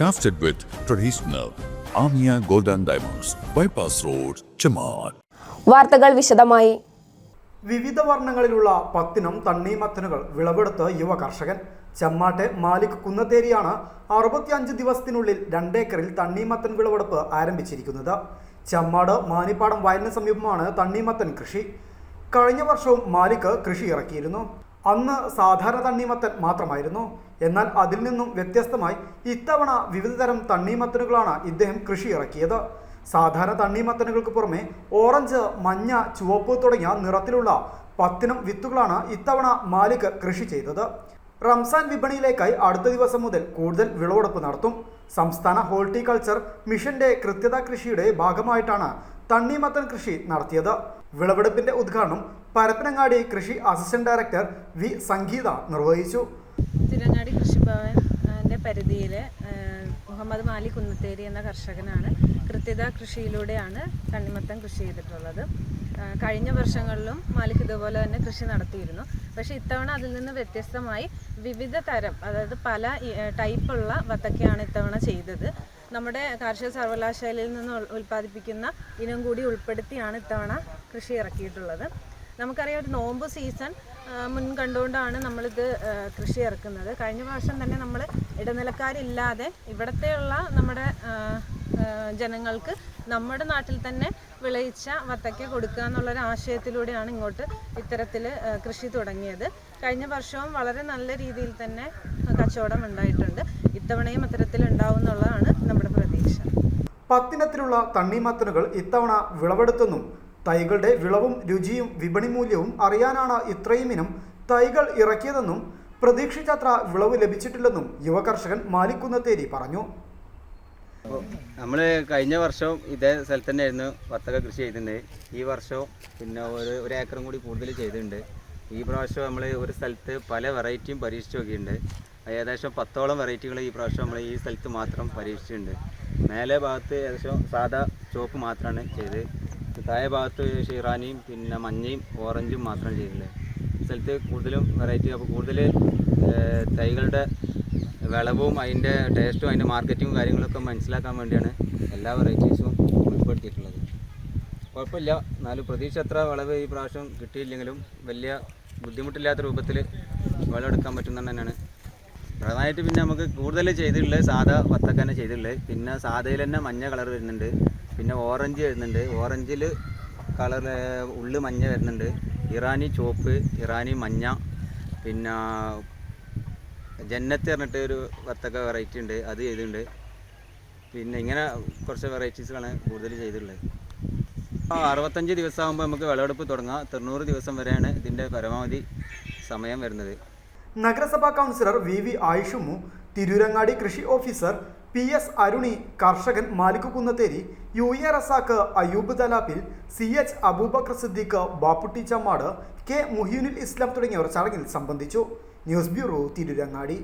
Crafted with traditional Amia Golden Diamonds, Bypass Road, Chamar. വാർത്തകൾ വിശദമായി. വിവിധ വർണങ്ങളിലുള്ള പത്തിനം തണ്ണീമത്തനുകൾ വിളവെടുത്ത് യുവ കർഷകൻ. ചെമ്മാട്ടെ മാലിക് കുന്നത്തേരിയാണ് അറുപത്തിയഞ്ച് ദിവസത്തിനുള്ളിൽ രണ്ടേക്കറിൽ തണ്ണീമത്തൻ വിളവെടുപ്പ് ആരംഭിച്ചിരിക്കുന്നത്. ചെമ്മാട് മാനിപ്പാടം വയലിന് സമീപമാണ് തണ്ണീമത്തൻ കൃഷി. കഴിഞ്ഞ വർഷവും മാലിക് കൃഷി ഇറക്കിയിരുന്നു. അന്ന് സാധാരണ തണ്ണീമത്തൻ മാത്രമായിരുന്നു. എന്നാൽ അതിൽ നിന്നും വ്യത്യസ്തമായി ഇത്തവണ വിവിധതരം തണ്ണീമത്തനുകളാണ് ഇദ്ദേഹം കൃഷി ഇറക്കിയത്. സാധാരണ തണ്ണീമത്തനുകൾക്ക് പുറമെ ഓറഞ്ച് മഞ്ഞ ചുവപ്പ് തുടങ്ങിയ നിറത്തിലുള്ള പത്തിനും വിത്തുകളാണ് ഇത്തവണ മാലിക് കൃഷി ചെയ്തത്. റംസാൻ വിപണിയിലേക്കായി അടുത്ത ദിവസം മുതൽ കൂടുതൽ വിളവെടുപ്പ് നടത്തും. സംസ്ഥാന ഹോർട്ടിക്കൾച്ചർ മിഷന്റെ കൃത്യത കൃഷിയുടെ ഭാഗമായിട്ടാണ് തണ്ണീമത്തൻ കൃഷി നടത്തിയത്. വിളവെടുപ്പിന്റെ ഉദ്ഘാടനം പരപ്പനങ്ങാടി കൃഷി അസിസ്റ്റന്റ് ഡയറക്ടർ വി സംഗീത നിർവഹിച്ചു. തിരങ്ങാടി കൃഷിഭവൻ ന്റെ പരിധിയിൽ മുഹമ്മദ് മാലി കുന്നത്തേരി എന്ന കർഷകനാണ് കൃത്യത കൃഷിയിലൂടെയാണ് തണ്ണിമത്തം കൃഷി ചെയ്തിട്ടുള്ളത്. കഴിഞ്ഞ വർഷങ്ങളിലും മാലിക് ഇതുപോലെ തന്നെ കൃഷി നടത്തിയിരുന്നു. പക്ഷേ ഇത്തവണ അതിൽ നിന്ന് വ്യത്യസ്തമായി വിവിധ തരം അതായത് പല ടൈപ്പുള്ള വത്തക്കയാണ് ഇത്തവണ ചെയ്തത്. നമ്മുടെ കാർഷിക സർവകലാശാലയിൽ നിന്ന് ഉൽ- ഉൽപ്പാദിപ്പിക്കുന്ന ഇനം കൂടി ഉൾപ്പെടുത്തിയാണ് ഇത്തവണ കൃഷി ഇറക്കിയിട്ടുള്ളത്. നമുക്കറിയാം ഒരു നോമ്പ് സീസൺ മുൻ കണ്ടുകൊണ്ടാണ് നമ്മളിത് കൃഷി ഇറക്കുന്നത്. കഴിഞ്ഞ പ്രാവശ്യം തന്നെ നമ്മൾ ഇടനിലക്കാരില്ലാതെ ഇവിടത്തെയുള്ള നമ്മുടെ ജനങ്ങൾക്ക് നമ്മുടെ നാട്ടിൽ തന്നെ വിളയിച്ച വത്തയ്ക്ക കൊടുക്കുക എന്നുള്ളൊരു ആശയത്തിലൂടെയാണ് ഇങ്ങോട്ട് ഇത്തരത്തിൽ കൃഷി തുടങ്ങിയത്. കഴിഞ്ഞ വർഷവും വളരെ നല്ല രീതിയിൽ തന്നെ കച്ചവടം ഉണ്ടായിട്ടുണ്ട്. ഇത്തവണയും അത്തരത്തിൽ ഉണ്ടാവും എന്നുള്ളതാണ് നമ്മുടെ പ്രതീക്ഷ പത്തിനത്തിലുള്ള തണ്ണീമത്തനുകൾ ഇത്തവണ വിളവെടുത്തെന്നും തൈകളുടെ വിളവും രുചിയും വിപണി മൂല്യവും അറിയാനാണ് ഇത്രയും ഇനം തൈകൾ ഇറക്കിയതെന്നും പ്രതീക്ഷിച്ചത്ര വിളവ് ലഭിച്ചിട്ടില്ലെന്നും യുവ കർഷകൻ മാലിക്കുന്നത്തേരി പറഞ്ഞു. നമ്മൾ കഴിഞ്ഞ വർഷവും ഇതേ സ്ഥലത്ത് തന്നെയായിരുന്നു കൃഷി ചെയ്തിട്ടുണ്ട്. ഈ വർഷവും പിന്നെ ഒരു ഒരു ഏക്കറും കൂടി കൂടുതൽ ചെയ്തിട്ടുണ്ട്. ഈ പ്രാവശ്യം നമ്മൾ ഒരു സ്ഥലത്ത് പല വെറൈറ്റിയും പരീക്ഷിച്ച് നോക്കിയിട്ടുണ്ട്. ഏകദേശം പത്തോളം വെറൈറ്റികൾ ഈ പ്രാവശ്യം നമ്മൾ ഈ സ്ഥലത്ത് മാത്രം പരീക്ഷിച്ചിട്ടുണ്ട്. മേലെ ഭാഗത്ത് ഏകദേശം സാധാ ചുവപ്പ് മാത്രമാണ് ചെയ്ത്. താഴെ ഭാഗത്ത് ഷിറാനിയും പിന്നെ മഞ്ഞയും ഓറഞ്ചും മാത്രമാണ് ചെയ്തിട്ടുള്ളത്. സ്ഥലത്ത് കൂടുതലും വെറൈറ്റി അപ്പോൾ കൂടുതൽ തൈകളുടെ വിളവും അതിന്റെ ടേസ്റ്റും അതിന്റെ മാർക്കറ്റിങ്ങും കാര്യങ്ങളൊക്കെ മനസ്സിലാക്കാൻ വേണ്ടിയാണ് എല്ലാ വെറൈറ്റീസും ഉൾപ്പെടുത്തിയിട്ടുള്ളത്. കുഴപ്പമില്ല. എന്നാലും പ്രതീക്ഷ അത്ര വിളവ് ഈ പ്രാവശ്യം കിട്ടിയില്ലെങ്കിലും വലിയ ബുദ്ധിമുട്ടില്ലാത്ത രൂപത്തിൽ വിളവെടുക്കാൻ പറ്റുന്ന തന്നെയാണ്. പ്രധാനമായിട്ട് പിന്നെ നമുക്ക് കൂടുതൽ ചെയ്തിട്ടുള്ളത് സാധാ വത്തക്ക തന്നെ ചെയ്തിട്ടുള്ളത്. പിന്നെ സാധയിൽ തന്നെ മഞ്ഞ കളർ വരുന്നുണ്ട്. പിന്നെ ഓറഞ്ച് വരുന്നുണ്ട്. ഓറഞ്ചിൽ കളർ ഉള്ളു മഞ്ഞ വരുന്നുണ്ട്. ഇറാനി ചുവപ്പ് ഇറാനി മഞ്ഞ പിന്നെ ജന്നത്ത് പറഞ്ഞിട്ട് ഒരു വത്തക്ക വെറൈറ്റി ഉണ്ട്. അത് ചെയ്തിട്ടുണ്ട്. പിന്നെ ഇങ്ങനെ കുറച്ച് വെറൈറ്റീസുകളാണ് കൂടുതൽ ചെയ്തിട്ടുള്ളത്. അറുപത്തഞ്ച് ദിവസമാകുമ്പോൾ നമുക്ക് വിളവെടുപ്പ് തുടങ്ങാം. തൊണ്ണൂറ് ദിവസം വരെയാണ് ഇതിന്റെ പരമാവധി സമയം വരുന്നത്. നഗരസഭാ കൗൺസിലർ വി വി ആയുഷുമു തിരൂരങ്ങാടി കൃഷി ഓഫീസർ പി എസ് അരുണി കർഷകൻ Malik Kunnatheri U A Razak Ayub Thalappil C H Aboobacker Siddique Bapputty Chemmad K Muhinul Islam തുടങ്ങിയവർ ചടങ്ങിൽ സംബന്ധിച്ചു. News bureau Tirurangadi.